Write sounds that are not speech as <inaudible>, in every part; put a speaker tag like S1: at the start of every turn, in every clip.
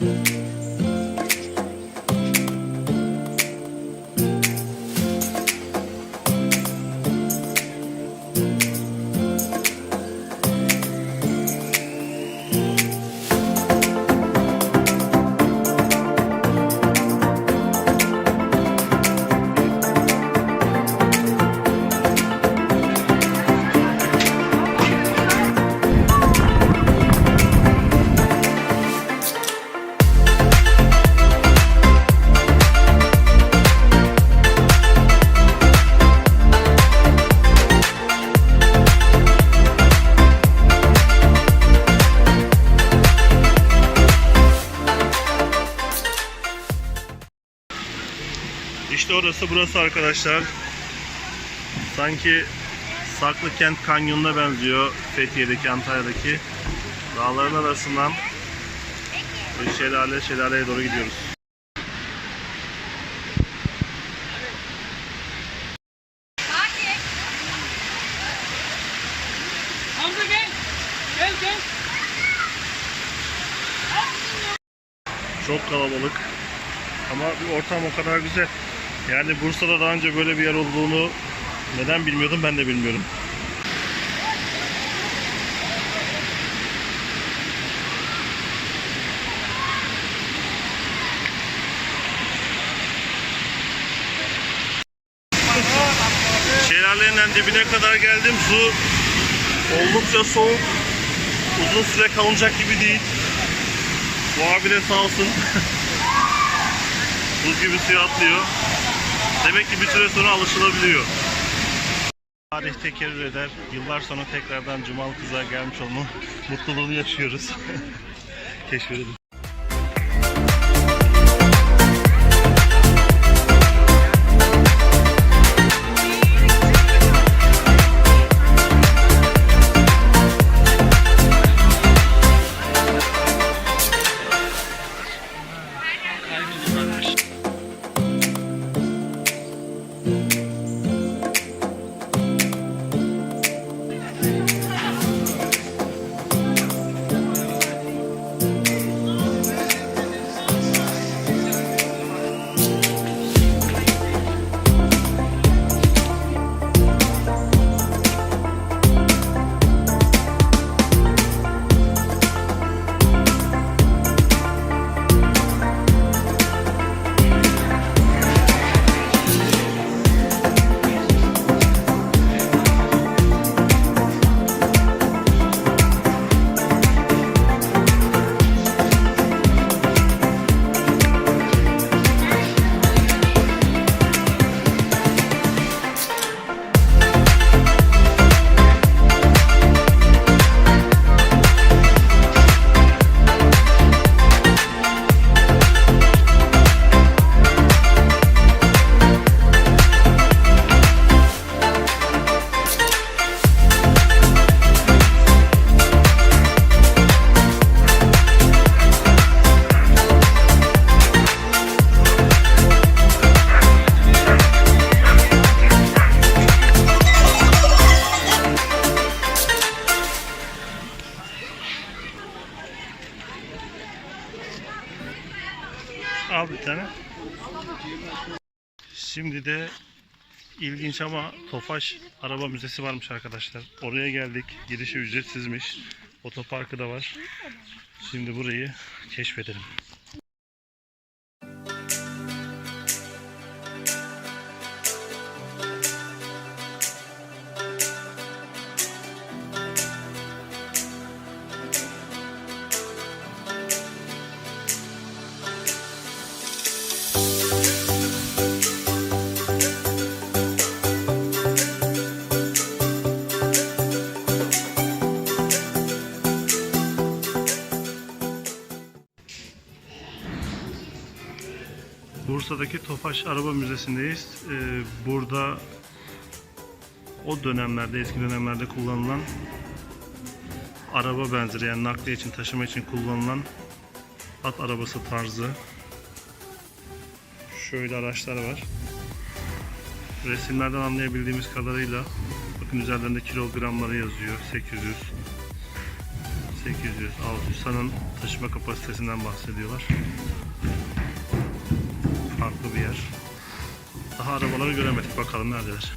S1: Thank you. İşte orası burası arkadaşlar. Sanki Saklıkent Kanyonu'na benziyor Fethiye'deki, Antalya'daki. Dağların arasından bir şelale şelaleye doğru gidiyoruz.
S2: Hamza gel. Gel gel.
S1: Çok kalabalık. Ama bir ortam o kadar güzel. Yani Bursa'da daha önce böyle bir yer olduğunu neden bilmiyordum ben de bilmiyorum. Şelalenin en dibine kadar geldim. Su oldukça soğuk. Uzun süre kalınacak gibi değil. Bu abi de sağ olsun. <laughs> Buz gibi suya atlıyor. Demek ki bir süre sonra alışılabiliyor. Tarih tekerrür eder. Yıllar sonra tekrardan Cumalı Kızığa gelmiş olma mutluluğunu yaşıyoruz. <laughs> Keşfedelim. Şimdi de ilginç ama Tofaş Araba Müzesi varmış arkadaşlar. Oraya geldik. Girişi ücretsizmiş. Otoparkı da var. Şimdi burayı keşfedelim. Bursa'daki Tofaş Araba Müzesi'ndeyiz. Ee, burada o dönemlerde, eski dönemlerde kullanılan araba benzeri yani nakliye için, taşıma için kullanılan at arabası tarzı şöyle araçlar var. Resimlerden anlayabildiğimiz kadarıyla bakın üzerlerinde kilogramları yazıyor. 800 800, 600 sanın taşıma kapasitesinden bahsediyorlar. Farklı bir yer. Daha arabaları göremedik. Bakalım neredeler.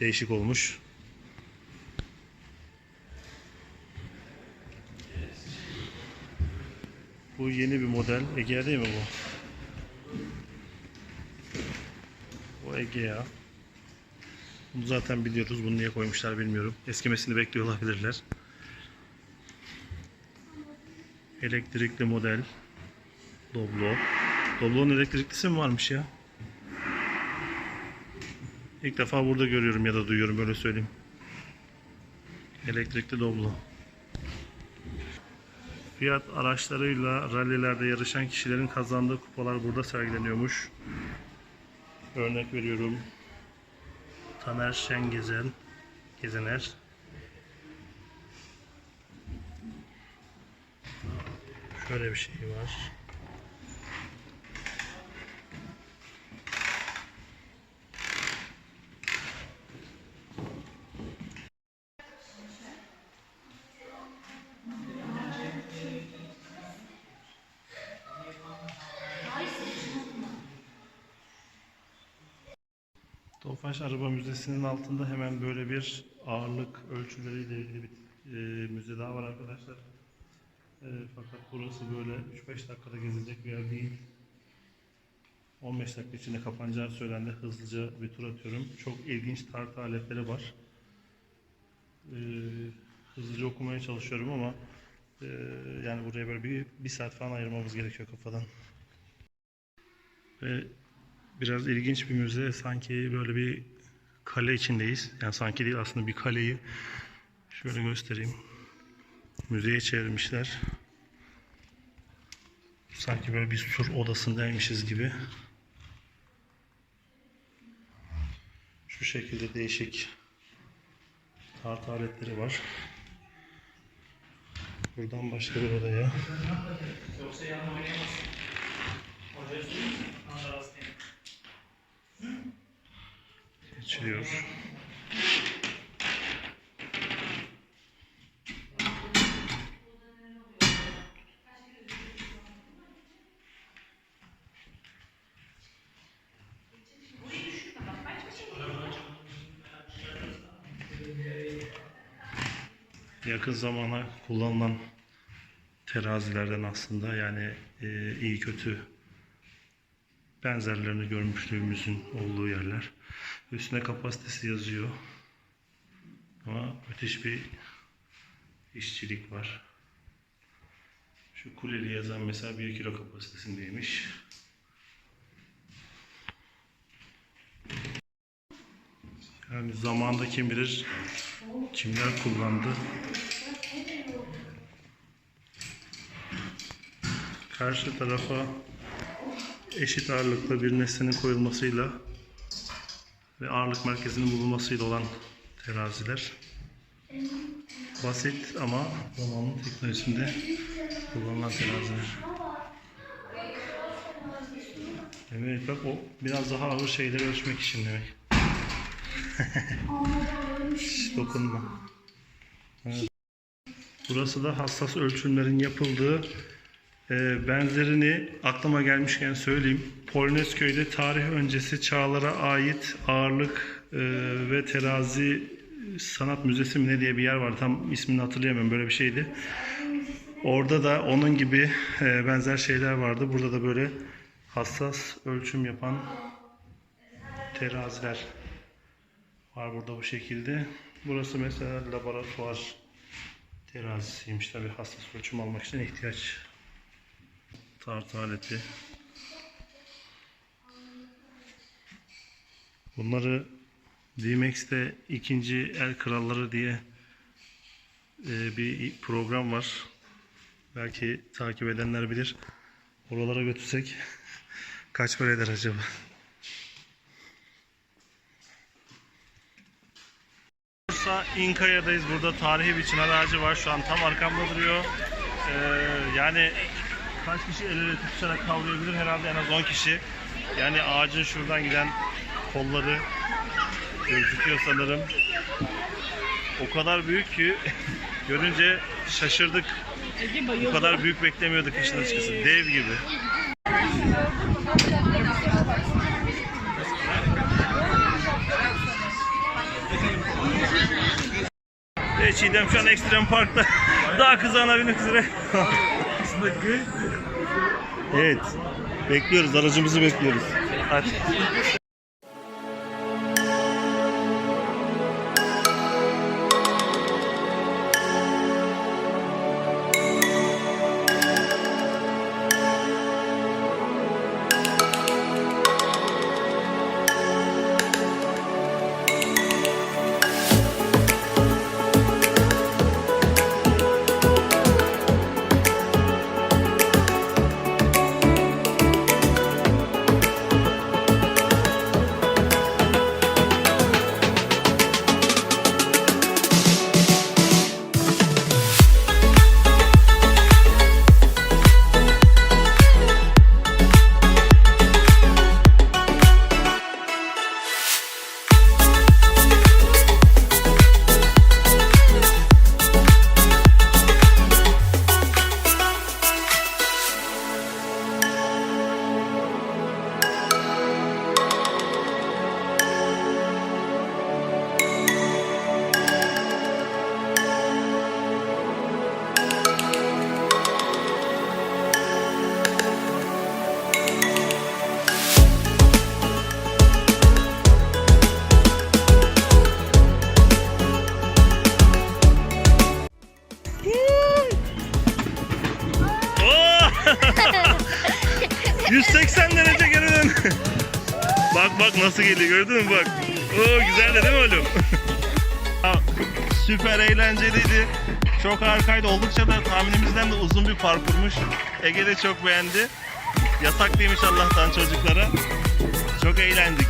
S1: Değişik olmuş. Bu yeni bir model. Egea değil mi bu? Bu Egea. Bunu zaten biliyoruz. Bunu niye koymuşlar bilmiyorum. Eskimesini bekliyor olabilirler. Elektrikli model. Doblo. Doblo'nun elektriklisi mi varmış ya? İlk defa burada görüyorum ya da duyuyorum böyle söyleyeyim. Elektrikli Doblo. Fiyat araçlarıyla rallilerde yarışan kişilerin kazandığı kupalar burada sergileniyormuş. Örnek veriyorum. Taner Şengezen, Gezener. Şöyle bir şey var. Tofaş Araba Müzesi'nin altında hemen böyle bir ağırlık ölçüleriyle ilgili bir e, müze daha var arkadaşlar. E, fakat burası böyle 3-5 dakikada gezilecek bir yer değil. 15 dakika içinde kapanacağı söylendi. Hızlıca bir tur atıyorum. Çok ilginç tartı aletleri var. E, hızlıca okumaya çalışıyorum ama e, yani buraya böyle bir, bir saat falan ayırmamız gerekiyor kafadan. Ve biraz ilginç bir müze. Sanki böyle bir kale içindeyiz. Yani sanki değil aslında bir kaleyi şöyle göstereyim. Müzeye çevirmişler. Sanki böyle bir sur odasındaymışız gibi. Şu şekilde değişik tart aletleri var. Buradan başka bir odaya.
S2: Yoksa yanına oynayamazsın. Hocaya söyleyeyim mi? Anlarız diye.
S1: Geçiliyor. Yakın zamana kullanılan terazilerden aslında yani e, iyi kötü benzerlerini görmüşlüğümüzün olduğu yerler. Üstüne kapasitesi yazıyor. Ama müthiş bir işçilik var. Şu kuleli yazan mesela 1 kilo kapasitesindeymiş. Yani zamanda kim bilir kimler kullandı. Karşı tarafa eşit ağırlıkta bir nesnenin koyulmasıyla ve ağırlık merkezinin bulunmasıyla olan teraziler. Basit ama zamanın teknolojisinde kullanılan teraziler. Evet bak o biraz daha ağır şeyleri ölçmek için demek. Şş, <laughs> Dokunma. Evet. Burası da hassas ölçümlerin yapıldığı e, benzerini aklıma gelmişken söyleyeyim. Polonezköy'de tarih öncesi çağlara ait ağırlık e, ve terazi sanat müzesi mi ne diye bir yer var. Tam ismini hatırlayamıyorum. Böyle bir şeydi. Orada da onun gibi e, benzer şeyler vardı. Burada da böyle hassas ölçüm yapan teraziler var burada bu şekilde. Burası mesela laboratuvar terazisiymiş. Tabi hassas ölçüm almak için ihtiyaç tartı aleti. Bunları DMX'te ikinci el kralları diye e, bir program var. Belki takip edenler bilir. Oralara götürsek <laughs> kaç para eder acaba? Bursa İnkaya'dayız. Burada tarihi bir çınar ağacı var. Şu an tam arkamda duruyor. Ee, yani kaç kişi el ele tutuşarak kavrayabilir? Herhalde en az 10 kişi. Yani ağacın şuradan giden kolları gözüküyor sanırım. O kadar büyük ki <laughs> görünce şaşırdık. Bu kadar büyük beklemiyorduk işin açıkçası. Dev gibi. Ve Çiğdem şu an Ekstrem Park'ta <laughs> daha kızağına binmek üzere. <laughs> evet. Bekliyoruz. Aracımızı bekliyoruz. Hadi. 180 derece geri dön. <laughs> bak bak nasıl geliyor gördün mü bak. Oo güzel de değil mi oğlum? <laughs> Süper eğlenceliydi. Çok harikaydı. Oldukça da tahminimizden de uzun bir parkurmuş. Ege de çok beğendi. Yasak değilmiş Allah'tan çocuklara. Çok eğlendik.